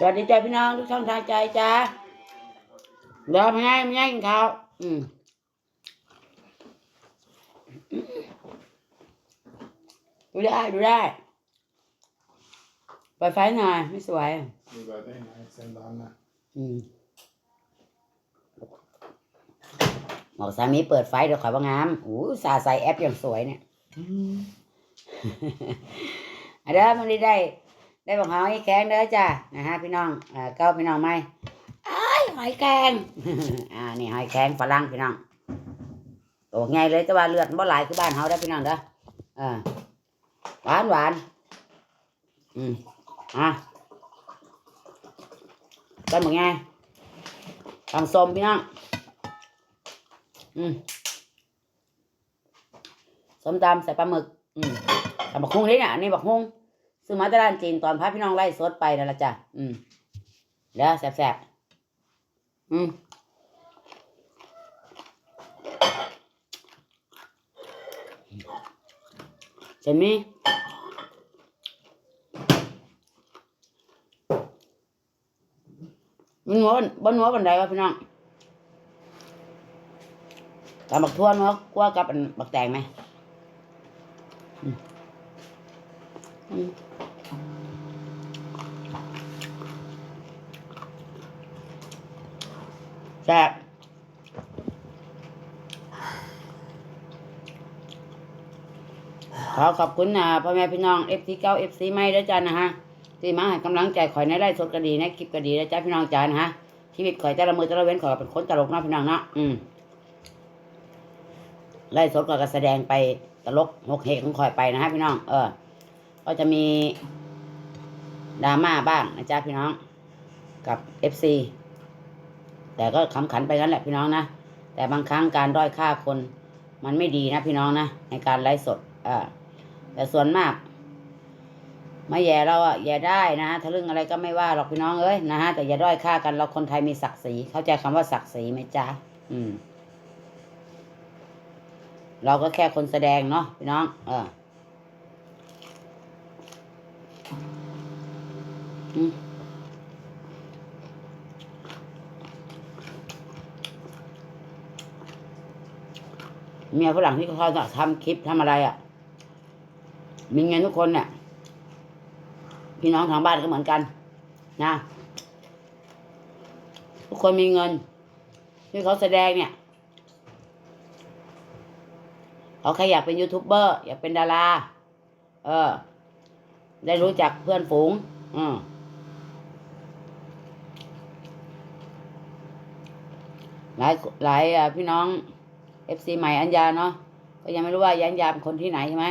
สวัสดีจ้าพี่น้องทุกช่องทางใจจ้าเดี๋ยวไม่ให้ไม่ให้กินข้าวอืมดูได้ดูได้เปิดไฟหน่อยไม่สวยมีแบบได้ไหนเส้นร้อนนะอืมบอกสามีเปิดไฟเดี๋ยวขอยว่างามอู้สาใส่แอปอย่างสวยเนี่ย อันเด้อมันได้ ได้ได้บอกหอยแกงเด้อจ้ะนะฮะพี่น้องอ่าเก้าพี่น้องไหมไอ้ายหอยแกงอ่านี่หอยแกงฝรั่งพี่น้องโอ้ไงเลยแต่ว่าเลือดบ่หลายคือบ้านเฮาได้อพี่น้องเด้ออ่าหวานหวานอืมอะต้นบอกไงทำส้มพี่น้องอืมส้มตำใส่ปลาหมึกอืมทำบักฮุ้งนี่น่ะอันนี่บักฮุ้ง ซื้อมาจากร้านจีนตอนพาพี่น้องไล่สดไปนั่นแหละจ้ะอืมแล้วแซ่บๆอืมเสร็จมีมันหัวบนหัวบันไดวะพี่น้องตามบักทั่วเนาะกลัวกับอันบักแตงไหมอืมอืม แซ่บขอขอบคุณนะพ่อแม่พี่น้องเอฟซีเก้าเอฟซีไม่ด้วยจ้านะฮะที่มาให้กำลังใจข่อยในไร่สดก็ดีในคลิปก็ดีนะจ้าพี่น้องจ้านะฮะชีวิตข่อยแต่ละมือแต่ละเว้นข่อยเป็นคนตลกนาะพี่น้องนะอืมไล่สดก็กแสดงไปตลกหกเหกของข่อยไปนะฮะพี่น้อง เออ ก็จะมีดราม่าบ้างนะจ้าพี่น้องกับเอฟซี แต่ก็ขำขันไปงั้นแหละพี่น้องนะ แต่บางครั้งการด้อยค่าคนมันไม่ดีนะพี่น้องนะ ในการไลฟ์สดอ่าแต่ส่วนมากไม่แย่เราอะแย่ได้นะฮะทะลึ่งอะไรก็ไม่ว่าหรอกพี่น้องเอ้ยนะฮะแต่อย่าด้อยค่ากันเราคนไทยมีศักดิ์ศรีเข้าใจคำว่าศักดิ์ศรีไหมจ๊ะอืม เราก็แค่คนแสดงเนาะพี่น้อง เออ อืม เมียฝรั่งที่เขาทำคลิปทำอะไรอะ่ะ มีเงินทุกคนเนี่ยพี่น้องทางบ้านก็เหมือนกัน นะ ทุกคนมีเงิน ที่เขาแสดงเนี่ยเขาแค่อยากเป็นยูทูบเบอร์อยากเป็นดารา เออ ได้รู้จักเพื่อนฝูง อืมหลายหลายอะพี่น้อง เอฟซีใหม่อัญญาเนาะก็ยังไม่รู้ว่ายันยาเป็นคนที่ไหนใช่ไหม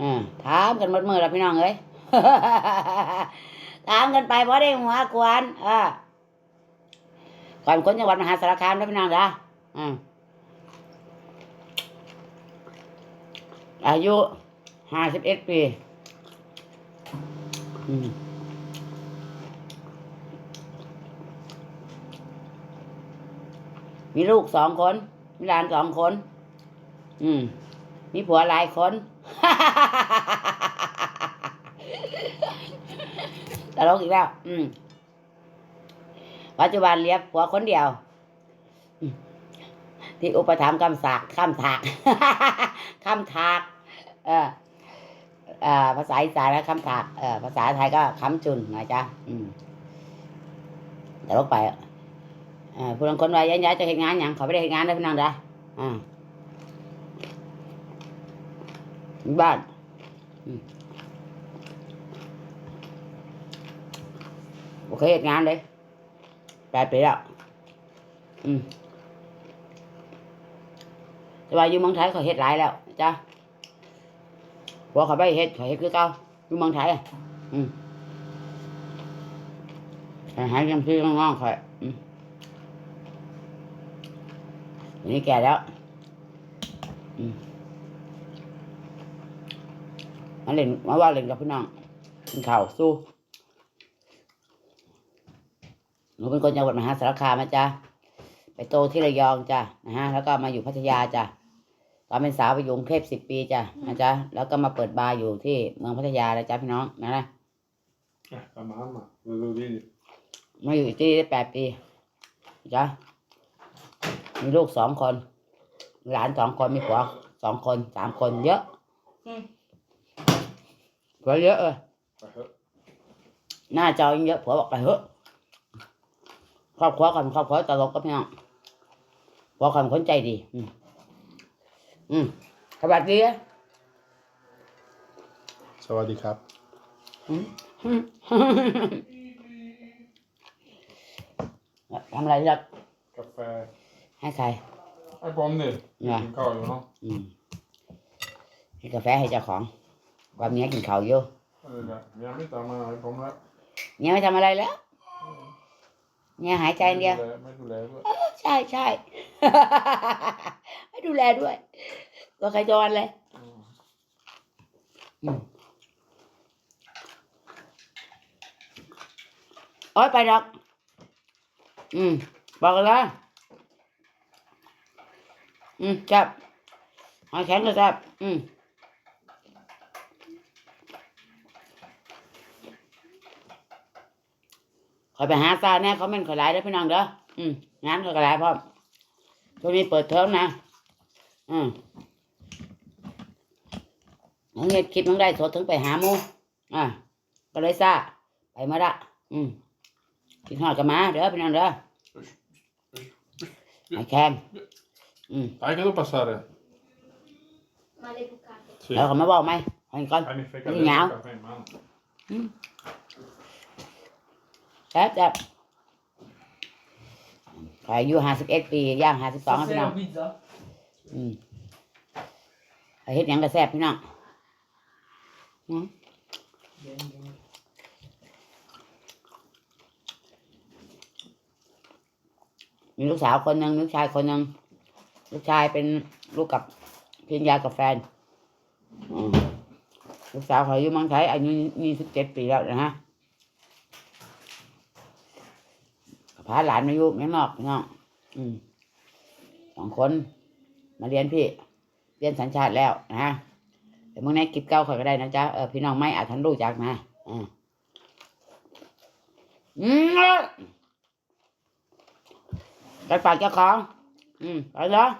อ่าถามกันหมดมือแล้วพี่น้องเอ้ยถามกันไปเพราะได้หัวกวนอ่าก่อนคนจังหวัดมหาสารคามนะพี่น้องจ้ะอ่าอายุห้าสิบเอ็ดปีมีลูกสองคน มีหลานสองคน อืม มีผัวหลายคน ตลกอีกแล้ว อืม ปัจจุบันเลี้ยงผัวคนเดียว ที่อุปถัมภ์คำสากคำถากคำถากเออเอ่อภาษาอีสานแล้วคำถากภาษาไทยก็คำจุนนะจ๊ะอืมตลกไปอะ อ่าผู้ลางคนว่ายันยายจะเห็นงานอย่างเขาไม่ได้เห็นงานได้พี่น้องจ้ะอ่าบ้านโอเคยเห็นงานเลยแปดปีแล้วอืมแต่ว่าอยู่เมืองไทยเขาเฮ็ดหลายแล้วจ้ะพอเขาไปเฮ็ดเขาเฮ็ดคือเก่าอยู่เมืองไทยอะอืมหายังพี่น้องๆเขาอืม อั นนี้แก่แล้วอืมมาเล่นมาว่าเล่นกับพี่น้องกินข้าวสู้หนูเป็นคนจังหวัดมหาสารคามนะจ๊ะไปโตที่ระยองจ้ะนะฮะแล้วก็มาอยู่พัทยาจ้ะตอนเป็นสาวไปอยู่กรุงเทพสิบปีจ้ะนะจ๊ะแล้วก็มาเปิดบาร์อยู่ที่เมืองพัทยานะจ๊ะพี่น้องนะนะ Eh, la mamma, lo devo dire. มาอยู่ที่ได้แปดปีจ้ะ มีลูกสองคน หลานสองคนมีผัวสองคนสามคนเยอะอืม ผัวเยอะเออ Eh, หน้าจอยิ่งเยอะผัวบอกไปเถอะครอบครัวกันครอบครัวตลกก็พี่น้องผัวคนคนใจดี อืมอืมสวัสดีนะ Savadi Cup. ทำอะไรครับ Caffè. ให้ใคร Hai pomni? Ja. In collo, no? อืมให้กาแฟให้เจ้าของความเนี้ยกินข้าวอยู่ Allora, mia amica ma hai pomni. เนี่ยไม่ทำอะไรแล้วเนี่ยหายใจอย่างเดียว ไม่ดูแลด้วยใช่ใช่ให้ดูแลด้วยตัวใครจรเลย อืมโอ้ยไปดอก อืม บอกกันแล้ว อืมจับหอยแข็งก็จับ อืมคอยไปหาซาแน่เขาแม่นขอยหลายเด้อพี่น้องเด้ออืมงานเขาก็หลายพร้อมช่วงนี้เปิดเทอมนะ อืมน้องเฮ็ดคลิปน้องได้สดถึงไปหาหมูอ่าก็เลยซ่าไปมาละอืมกินหอดกันมาเด้อพี่น้องเด้อไอ้แคม อืม Dai che devo passare? Maleducato. Sì. แล้วเขามาบอกไหมให้ก่อน Dai, mi fai Vedi, cadere Gnao. il caffè in mano. แซ่บแซ่บขายอายุห้าสิบเอ็ดปีย่างห้าสิบสองพี่น้อง pizza? อืมไปเฮ็ดหยังก็แซ่บพี่น้องอืม Bene, bene. มีลูกสาวคนหนึ่งลูกชายคนหนึ่ง ลูกชายเป็นลูกกับเพียงยากับแฟนอืมลูกสาวเขาอยู่เมืองไทยอายุยี่สิบเจ็ดปีแล้วนะฮะพาหลานมาอยู่เมืองนอกพี่น้องอืมสองคนมาเรียนพี่ เรียนสัญชาติแล้วนะฮะแต่เมื่อไหร่กิบเก้าข่อยก็ได้นะจ๊ะเออพี่น้องไม่อาจทันรู้จักนะอ่าอืมไปฝากเจ้าของ อืมไปแล้ว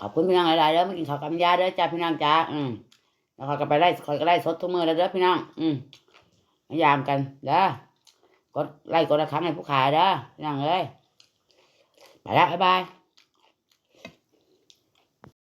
ขอบคุณพี่น้องหลายๆเด้อมากินข้าวกับยาเด้อจ้าพี่น้องจ้าอืมแล้วเขาก็ไปไล่คอยก็ไล่สดทุกมือแล้วเด้อพี่น้องอืมพยายามกันเด้อกดไล่กดละครั้งให้ผู้ขายเด้อพี่น้องเอ้ยไปแล้วบ๊ายบาย